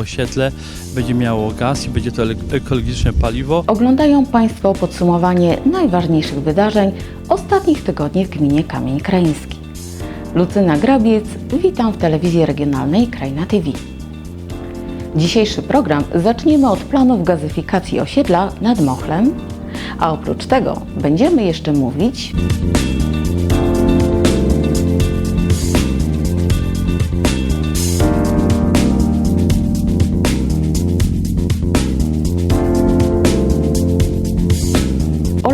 osiedle będzie miało gaz i będzie to ekologiczne paliwo. Oglądają Państwo podsumowanie najważniejszych wydarzeń ostatnich tygodni w gminie Kamień Krański. Lucyna Grabiec, witam w telewizji regionalnej Krajna TV. Dzisiejszy program zaczniemy od planów gazyfikacji osiedla nad Mochlem, a oprócz tego będziemy jeszcze mówić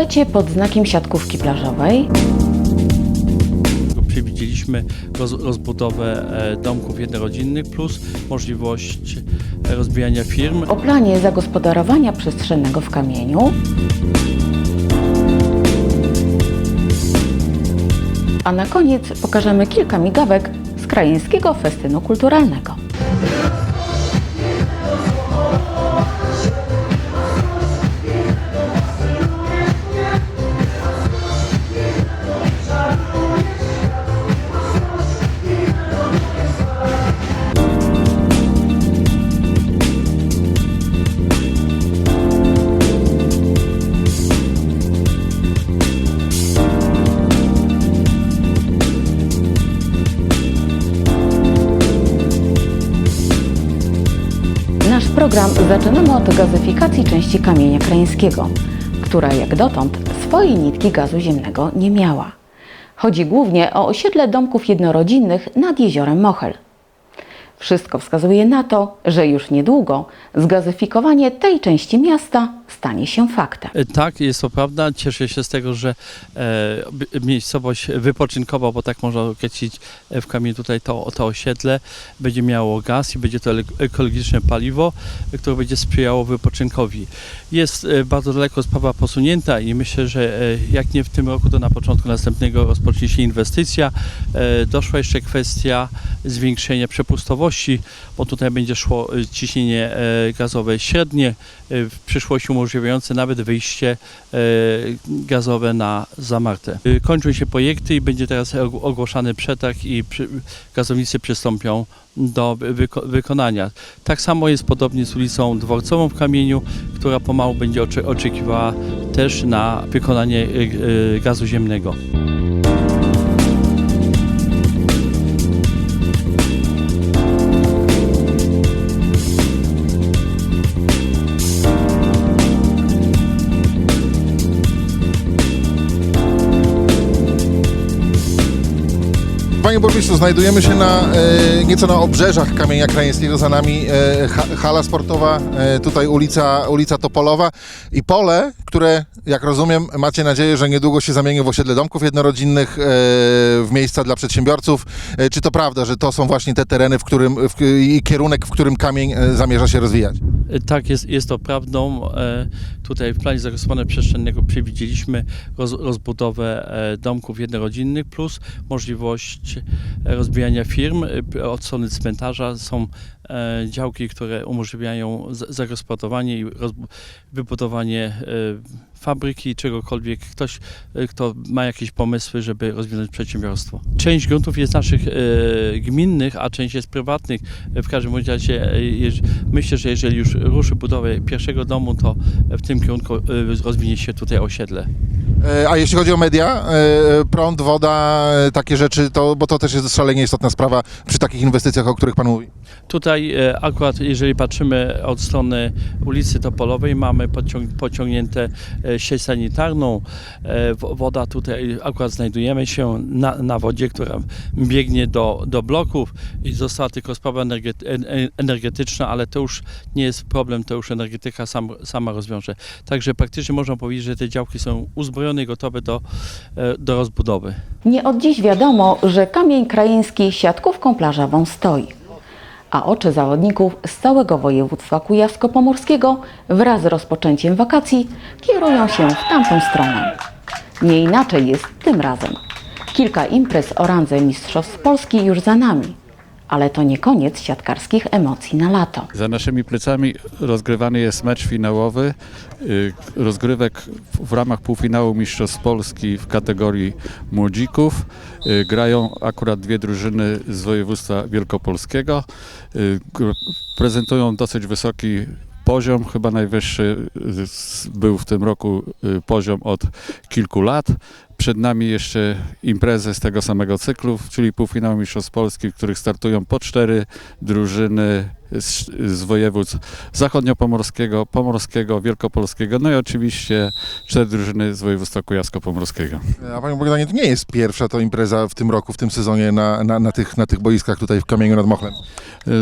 o lecie pod znakiem siatkówki plażowej, Przewidzieliśmy roz, rozbudowę e, domków jednorodzinnych plus możliwość e, rozwijania firm. o planie zagospodarowania przestrzennego w kamieniu, a na koniec pokażemy kilka migawek z krajeńskiego festynu kulturalnego. Zaczynamy od gazyfikacji części kamienia krańskiego, która jak dotąd swojej nitki gazu ziemnego nie miała. Chodzi głównie o osiedle domków jednorodzinnych nad jeziorem Mochel. Wszystko wskazuje na to, że już niedługo zgazyfikowanie tej części miasta stanie się faktem. E, Tak, jest to prawda. Cieszę się z tego, że e, miejscowość wypoczynkowa, bo tak można określić e, w kamieniu tutaj to, to osiedle, będzie miało gaz i będzie to ekologiczne paliwo, które będzie sprzyjało wypoczynkowi. Jest e, bardzo daleko sprawa posunięta i myślę, że jak nie w tym roku, to na początku następnego rozpocznie się inwestycja. E, doszła jeszcze kwestia zwiększenia przepustowości, bo tutaj będzie szło ciśnienie gazowe średnie, w przyszłości umożliwiające nawet wyjście e, gazowe na Zamartę. E, Kończą się projekty i będzie teraz og- ogłaszany przetarg i gazownicy przystąpią do wyko- wykonania. Tak samo jest podobnie z ulicą Dworcową w Kamieniu, która pomału będzie oczekiwała też na wykonanie e, e, Panie burmistrzu, znajdujemy się na, e, nieco na obrzeżach Kamienia Krajeńskiego. Za nami e, ha, hala sportowa, e, tutaj ulica, ulica Topolowa i pole, które, jak rozumiem, macie nadzieję, że niedługo się zamieni w osiedle domków jednorodzinnych, e, w miejsca dla przedsiębiorców. E, czy to prawda, że to są właśnie te tereny, w którym, w, i kierunek, w którym kamień e, zamierza się rozwijać? E, Tak, jest, jest to prawdą. E, Tutaj w planie zagospodarowania przestrzennego przewidzieliśmy roz, rozbudowę e, domków jednorodzinnych plus możliwość e, rozwijania firm. E, Od strony cmentarza są działki, które umożliwiają zagospodarowanie i wybudowanie fabryki, czegokolwiek. Ktoś, kto ma jakieś pomysły, żeby rozwinąć przedsiębiorstwo. Część gruntów jest naszych e, gminnych, a część jest prywatnych. W każdym razie e, myślę, że jeżeli już ruszy budowę pierwszego domu, to w tym kierunku e, rozwinie się tutaj osiedle. E, A jeśli chodzi o media, e, prąd, woda, e, takie rzeczy, to, bo to też jest szalenie istotna sprawa przy takich inwestycjach, o których Pan mówi. Tutaj akurat jeżeli patrzymy od strony ulicy Topolowej, mamy pociąg, pociągnięte sieć sanitarną. Wo- Woda tutaj akurat znajdujemy się na, na wodzie, która biegnie do, do bloków i została tylko sprawa energety, en- en- energetyczna, ale to już nie jest problem, to już energetyka sam, sama rozwiąże. Także praktycznie można powiedzieć, że te działki są uzbrojone i gotowe do, e, do rozbudowy. Nie od dziś wiadomo, że kamień krajeński siatkówką plażową stoi. A oczy zawodników z całego województwa kujawsko-pomorskiego wraz z rozpoczęciem wakacji kierują się w tamtą stronę. Nie inaczej jest tym razem. Kilka imprez o randze Mistrzostw Polski już za nami. Ale to nie koniec siatkarskich emocji na lato. Za naszymi plecami rozgrywany jest mecz finałowy y, rozgrywek w ramach półfinału Mistrzostw Polski w kategorii młodzików. Y, Grają akurat dwie drużyny z województwa wielkopolskiego. Y, Prezentują dosyć wysoki poziom, chyba najwyższy był w tym roku poziom od kilku lat. Przed nami jeszcze imprezy z tego samego cyklu, czyli półfinał Mistrzostw Polski, w których startują po cztery drużyny z, z województw zachodniopomorskiego, pomorskiego, wielkopolskiego, no i oczywiście cztery drużyny z województwa kujawsko-pomorskiego. A Panie Bogdanie, to nie jest pierwsza to impreza w tym roku, w tym sezonie na, na, na, tych, na tych boiskach tutaj w Kamieniu nad Mochlem.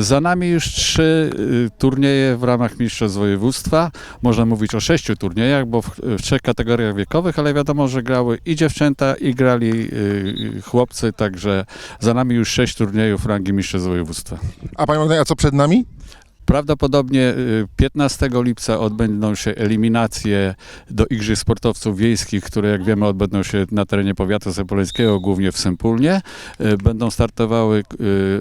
Za nami już trzy y, turnieje w ramach Mistrzostw Województwa. Można mówić o sześciu turniejach, bo w, w trzech kategoriach wiekowych, ale wiadomo, że grały i dziewczęta, i grali y, chłopcy, także za nami już sześć turniejów rangi Mistrzostw Województwa. A Panie Bogdanie, a co przed nami? Prawdopodobnie y, 15 lipca odbędą się eliminacje do Igrzysk Sportowców Wiejskich, które jak wiemy odbędą się na terenie powiatu sempoleńskiego, głównie w Sempólnie. Y, Będą startowały y,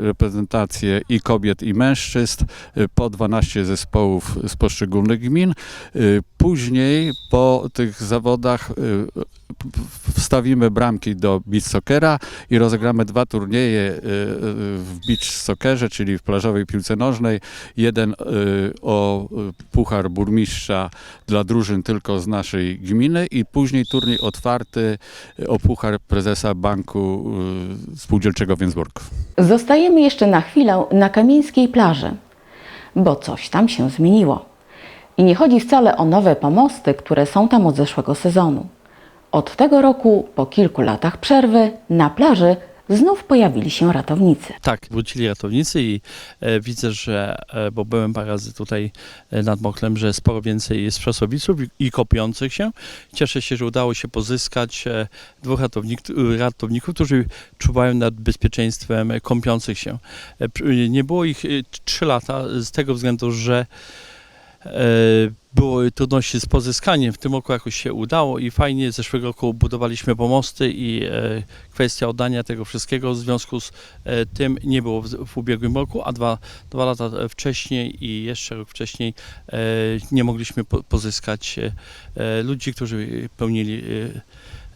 reprezentacje i kobiet i mężczyzn, y, po 12 zespołów z poszczególnych gmin. Y, Później po tych zawodach y, wstawimy bramki do beach soccera i rozegramy dwa turnieje y, y, w beach soccerze, czyli w plażowej piłce nożnej. Jeden y, o puchar burmistrza dla drużyn tylko z naszej gminy i później turniej otwarty o puchar prezesa Banku Spółdzielczego Więcborków. Zostajemy jeszcze na chwilę na kamieńskiej plaży, bo coś tam się zmieniło. I nie chodzi wcale o nowe pomosty, które są tam od zeszłego sezonu. Od tego roku, po kilku latach przerwy, na plaży znów pojawili się ratownicy. Tak, wrócili ratownicy i e, widzę, że, e, bo byłem parę razy tutaj e, nad Mochlem, że sporo więcej jest przosowiców i, i kopiących się. Cieszę się, że udało się pozyskać e, dwóch ratownik, ratowników, którzy czuwają nad bezpieczeństwem kąpiących się. E, nie było ich e, trzy lata z tego względu, że były trudności z pozyskaniem. W tym roku jakoś się udało i fajnie. Zeszłego roku budowaliśmy pomosty i e, kwestia oddania tego wszystkiego w związku z e, tym nie było w, ubiegłym roku, a dwa, dwa lata wcześniej i jeszcze rok wcześniej e, nie mogliśmy po, pozyskać e, e, ludzi, którzy pełnili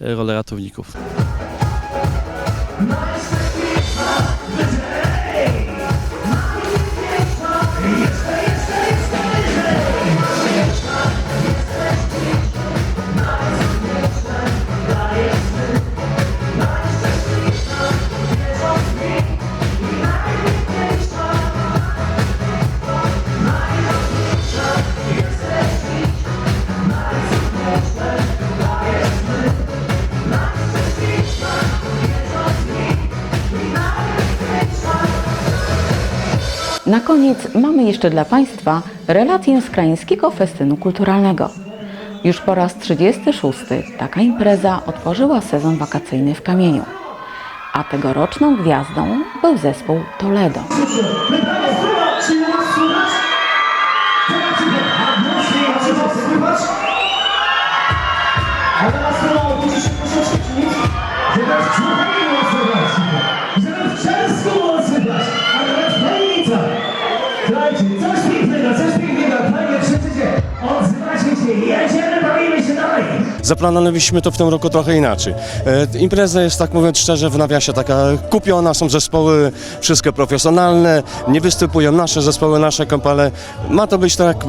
e, rolę ratowników. Na koniec mamy jeszcze dla Państwa relację z krajeńskiego festynu kulturalnego. Już po raz 36 taka impreza otworzyła sezon wakacyjny w Kamieniu. A tegoroczną gwiazdą był zespół Toledo. Zaplanowaliśmy to w tym roku trochę inaczej. E, impreza jest, tak mówiąc szczerze, w nawiasie taka kupiona, są zespoły wszystkie profesjonalne, nie występują nasze zespoły, nasze kompale. Ma to być tak, e,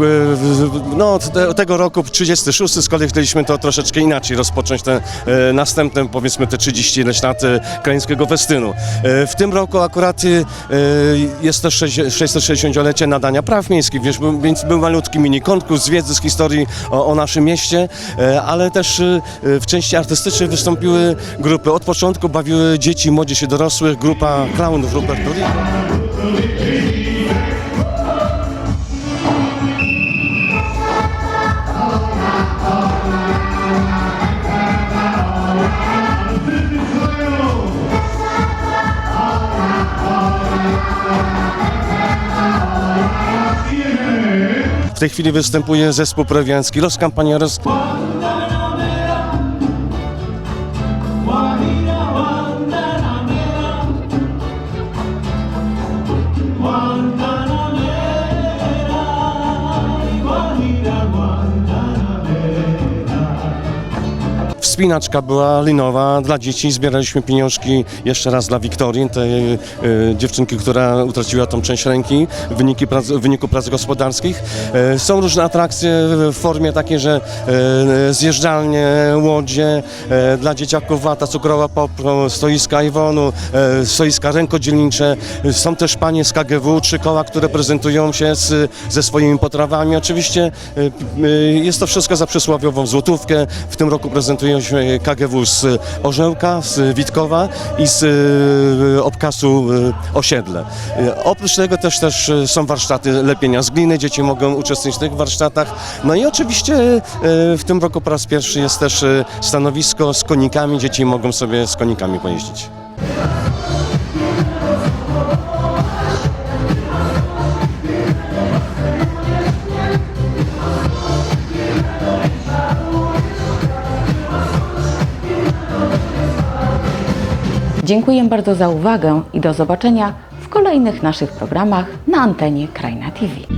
no te, tego roku 36, z kolei chcieliśmy to troszeczkę inaczej rozpocząć, te e, następne, powiedzmy te 30 ileś lat e, krajeńskiego festynu. E, w tym roku akurat e, jest też sześć- 660-lecie nadania praw miejskich, więc był malutki mini konkurs z wiedzy z historii o, o naszym mieście, e, ale też e, w części artystycznej wystąpiły grupy. Od początku bawiły dzieci, młodzież i dorosłych, grupa klaunów Roberto Rico. W tej chwili występuje zespół prowiancki Los Campañeros. Wspinaczka była linowa dla dzieci. Zbieraliśmy pieniążki jeszcze raz dla Wiktorii, tej e, dziewczynki, która utraciła tą część ręki w wyniki prac, w wyniku prac gospodarskich. E, Są różne atrakcje w formie takiej, że e, zjeżdżalnie, łodzie e, dla dzieciaków, wata cukrowa, popro, stoiska Iwonu, e, stoiska rękodzielnicze. Są też panie z KGW, trzy koła, które prezentują się z, ze swoimi potrawami. Oczywiście e, e, jest to wszystko za przysłowiową złotówkę. W tym roku prezentują się KGW z Orzełka, z Witkowa i z e, obkasu e, Osiedle. Oprócz tego też, też e, są warsztaty lepienia z gliny. Dzieci mogą uczestniczyć w tych warsztatach. No i oczywiście w tym roku po raz pierwszy jest też stanowisko z konikami. Dzieci mogą sobie z konikami pojeździć. Dziękuję bardzo za uwagę i do zobaczenia w kolejnych naszych programach na antenie Krajna TV.